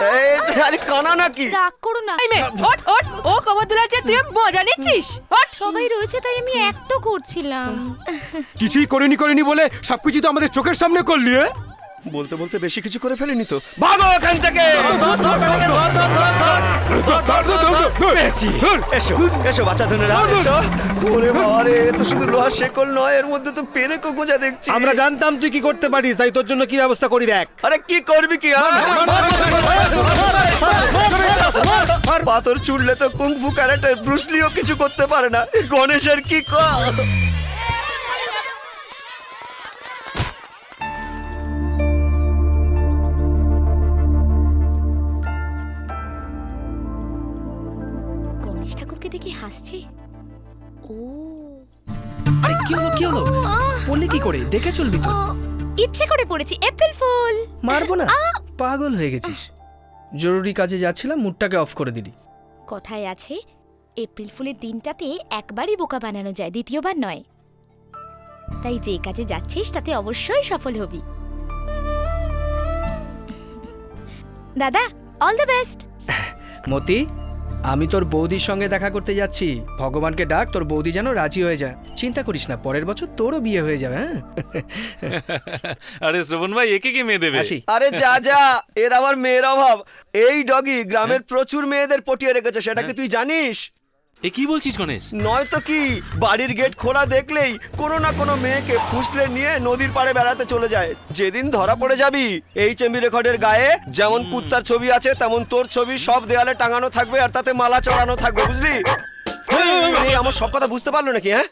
এই, আরে কানা নাকি? রাগ করো না। এই মেয়ে, ওঠ ওঠ ও কবর দুলাচ্ছে তুই মজা নিচ্ছিস ওঠ। সবাই রয়েছে তাই আমি একটু করছিলাম। কিছুই করিনি করিনি বলে সবকিছু তো আমাদের চোখের সামনে করলি এ? বলতে বলতে বেশি কিছু করে ফেলেনি তো ভাগো এখান থেকে পেয়েছি এসো এসো বাচ্চা ধনেরা এসো ওরে বাবা রে তো শুধু লোহার শেকল নয় এর মধ্যে তো পেরে কোকোজা দেখছি আমরা জানতাম তুই কি করতে পারিস তাই তোর জন্য কি ব্যবস্থা করি দেখ আরে কি করবি কি হ্যাঁ? পাথর ছুড়লে তো কুংফু ক্যারেক্টার ব্রুসলিও কিছু করতে পারে না গণেশের কি কর ঠাকুরকে দেখে হাসছে? ও। আরে কি হলো কি হলো? বললি কি করে? দেখে চলবি তো। ইচ্ছে করে পড়েছি এপ্রিল ফুল। মারবো না? পাগল হয়ে গেছিস। জরুরি কাজে যাচ্ছিলাম মুডটাকে অফ করে দিলি। কথায় আছে এপ্রিল ফুলের দিনটাতে একবারই বোকা বানানো যায় দ্বিতীয়বার নয়। তাই যে কাজে যাচ্ছিস তাতে অবশ্যই সফল হবি। দাদা অল দ্য বেস্ট মতি? আমি তোর বৌদির সঙ্গে দেখা করতে যাচ্ছি। ভগবানকে ডাক তোর বৌদি যেন রাজি হয়ে যায়। চিন্তা করিস না পরের বছর তোরও বিয়ে হয়ে যাবে হ্যাঁ? আরে শ্রবণ ভাই একে কি মেয়ে দেবে? আসি। আরে যা যা এর আবার মেয়ের অভাব। এই ডগি গ্রামের প্রচুর মেয়েদের পটিয়ে রেখেছে সেটা কি তুই জানিস? এ কি বলছিস গণেশ? নয়তো কি বাড়ির গেট খোলা দেখলেই কোনো না কোনো মেয়েকে ফুসলে নিয়ে নদীর পাড়ে বেড়াতে চলে যায়। যেদিন ধরা পড়ে যাবি এই চেম্বি রেকর্ডের গায়ে যেমন কুত্তার ছবি আছে তেমন তোর ছবি সব দেয়ালে টাঙানো থাকবে আর তাতে মালা চড়ানো থাকবে বুঝলি? আমার সব কথা বুঝতে পারল নাকি হ্যাঁ?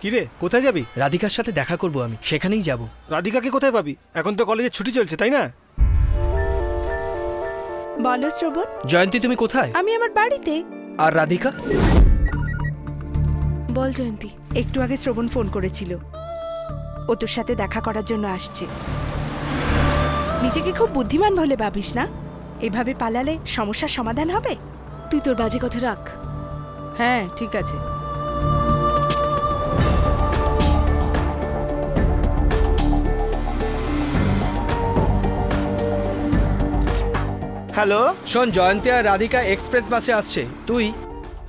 কি রে কোথায় যাবি? রাধিকার সাথে দেখা করব আমি সেখানেই যাব। রাধিকাকে কোথায় পাবি? এখন তো কলেজে ছুটি চলছে তাই না? বলো শ্রবণ জয়ন্তী তুমি কোথায়? আমি আমার বাড়িতে। আর রাধিকা? বল জয়ন্তী। একটু আগে শ্রবণ ফোন করেছিল। ও তোর সাথে দেখা করার জন্য আসছে। নিজেকে খুব বুদ্ধিমান বলে ভাবিস না? এভাবে পালালে সমস্যার সমাধান হবে? তুই তোর বাজে কথা রাখ। হ্যাঁ ঠিক আছে। হ্যালো শোন জয়ন্তী আর রাধিকা এক্সপ্রেস বাসে আসছে। তুই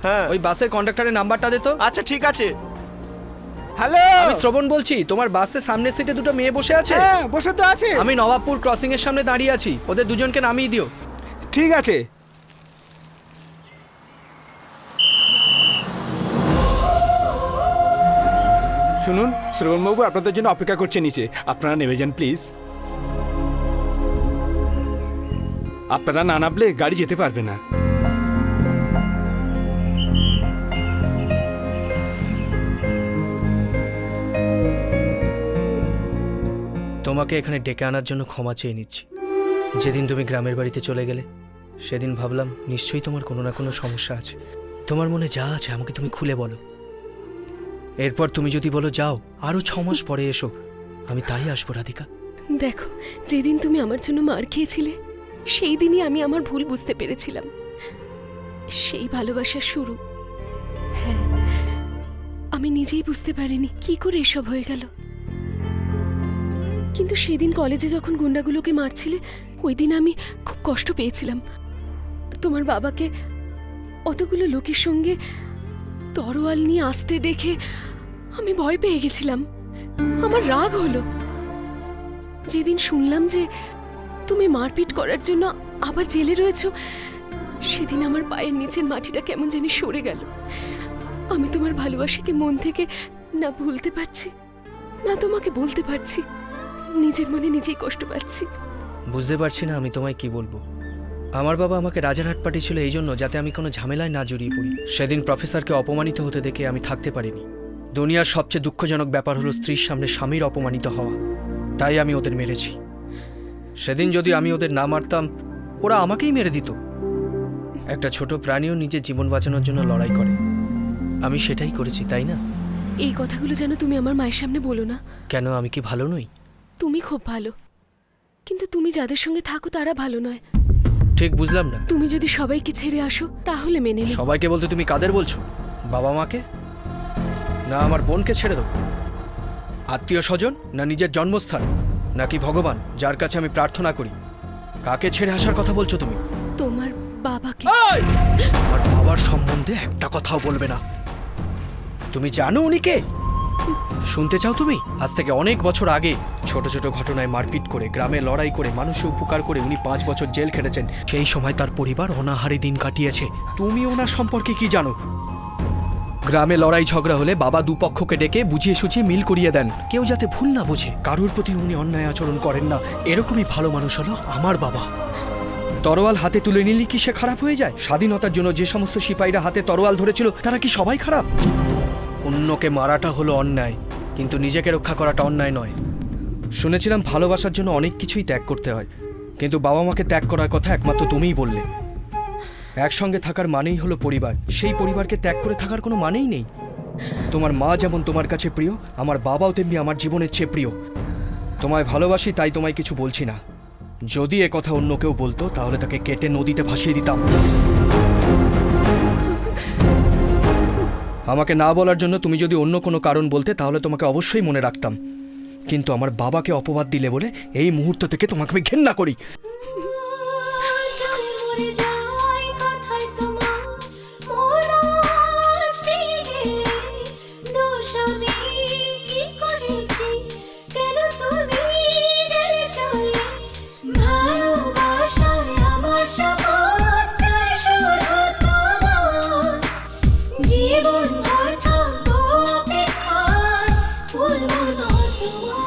হ্যাঁ। ওই বাসের কন্ডাক্টরের নাম্বারটা দে তো। আচ্ছা ঠিক আছে। হ্যালো আমি শ্রবণ বলছি তোমার বাসের সামনের সিটে দুটো মেয়ে বসে আছে? হ্যাঁ বসে তো আছে। আমি নবাবপুর ক্রসিং এর সামনে দাঁড়িয়ে আছি ওদের দুজনকে নামিয়ে দিও। ঠিক আছে। শুনুন শ্রবণবাবু আপনাদের জন্য অপেক্ষা করছে নিচে। আপনারা নেমে যান প্লিজ আপনারা না নামলে গাড়ি যেতে পারবে না। তোমাকে এখানে ডেকে আনার জন্য ক্ষমা চেয়ে নিচ্ছি। যেদিন তুমি গ্রামের বাড়িতে চলে গেলে সেদিন ভাবলাম নিশ্চয়ই তোমার কোনো না কোনো সমস্যা আছে। তোমার মনে যা আছে আমাকে তুমি খুলে বলো। এরপর তুমি যদি বলো যাও আরও ছ মাস পরে এসো। আমি তাই আসব রাধিকা। দেখো যেদিন তুমি আমার জন্য মার খেয়েছিলে সেই দিনই আমি আমার ভুল বুঝতে পেরেছিলাম। সেই ভালোবাসার শুরু। হ্যাঁ আমি নিজেই বুঝতে পারিনি কি করে এসব হয়ে গেল। কিন্তু সেদিন কলেজে যখন গুন্ডাগুলোকে মারছিলে, ওই দিন আমি খুব কষ্ট পেয়েছিলাম। তোমার বাবাকে অতগুলো লোকের সঙ্গে তরোয়াল নিয়ে আসতে দেখে আমি ভয় পেয়ে গেছিলাম। আমার রাগ হলো। যেদিন শুনলাম যে তুমি মারপিট করার জন্য আবার জেলে রয়েছো? সেদিন আমার পায়ের নিচের মাটিটা কেমন জানি সরে গেল। আমি তোমার ভালোবাসাকে মন থেকে না ভুলতে পারছি, না তোমাকে বলতে পারছি, নিজের মনে নিজেই কষ্ট পাচ্ছি। বুঝতে পারছি না আমি তোমায় কি বলব। আমার বাবা আমাকে রাজারহাট পাঠিয়েছিল এই জন্য যাতে আমি কোনো ঝামেলায় না জড়িয়ে পড়ি। সেদিন প্রফেসরকে অপমানিত হতে দেখে আমি থাকতে পারিনি। দুনিয়ার সবচেয়ে দুঃখজনক ব্যাপার হলো স্ত্রীর সামনে স্বামীর অপমানিত হওয়া। তাই আমি ওদের মেরেছি। সেদিন যদি আমি ওদের না মারতাম ওরা আমাকেই মেরে দিত। একটা ছোট প্রাণীও নিজের জীবন বাঁচানোর জন্য লড়াই করে। আমি সেটাই করেছি তাই না? এই কথাগুলো যেন তুমি আমার মায়ের সামনে বলো না। কেন আমি কি ভালো নই? তুমি খুব ভালো। কিন্তু তুমি যাদের সঙ্গে থাকো তারা ভালো নয়। ঠিক বুঝলাম না। তুমি যদি সবাইকে ছেড়ে আসো তাহলে মেনে সবাইকে বলতে তুমি কাদের বলছো? বাবা মাকে? না আমার বোনকে ছেড়ে দেবো। আত্মীয় স্বজন? না নিজের জন্মস্থান? নাকি ভগবান যার কাছে আমি প্রার্থনা করি? কাকে ছেড়ে আসার কথা বলছো তুমি? তোমার বাবাকে। আমার বাবার সম্বন্ধে একটা কথাও বলবে না। তুমি জানো উনি কে? শুনতে চাও তুমি? আজ থেকে অনেক বছর আগে ছোট ছোট ঘটনায় মারপিট করে গ্রামে লড়াই করে মানুষের উপকার করে উনি পাঁচ বছর জেল খেটেছেন। সেই সময় তার পরিবার অনাহারে দিন কাটিয়েছে। তুমি ওনার সম্পর্কে কি জানো? গ্রামে লড়াই ঝগড়া হলে বাবা দুপক্ষকে ডেকে বুঝিয়ে সুঝিয়ে মিল করিয়ে দেন। কেউ যাতে ভুল না বোঝে। কারোর প্রতি উনি অন্যায় আচরণ করেন না। এরকমই ভালো মানুষ হলো আমার বাবা। তরোয়াল হাতে তুলে নিলে কি সে খারাপ হয়ে যায়? স্বাধীনতার জন্য যে সমস্ত সিপাহীরা হাতে তরোয়াল ধরেছিল, তারা কি সবাই খারাপ? অন্যকে মারাটা হলো অন্যায়, কিন্তু নিজেকে রক্ষা করাটা অন্যায় নয়। শুনেছিলাম ভালোবাসার জন্য অনেক কিছুই ত্যাগ করতে হয়, কিন্তু বাবা মাকে ত্যাগ করার কথা একমাত্র তুমিই বললে। একসঙ্গে থাকার মানেই হলো পরিবার। সেই পরিবারকে ত্যাগ করে থাকার কোনো মানেই নেই। তোমার মা যেমন তোমার কাছে প্রিয়, আমার বাবাও তেমনি আমার জীবনের চেয়ে প্রিয়। তোমায় ভালোবাসি, তাই তোমায় কিছু বলছি না। যদি এ কথা অন্য কেউ বলতো, তাহলে তাকে কেটে নদীতে ভাসিয়ে দিতাম। আমাকে না বলার জন্য তুমি যদি অন্য কোনো কারণ বলতে, তাহলে তোমাকে অবশ্যই মনে রাখতাম। কিন্তু আমার বাবাকে অপবাদ দিলে বলে, এই মুহূর্ত থেকে তোমাকে আমি ঘেন্না করি।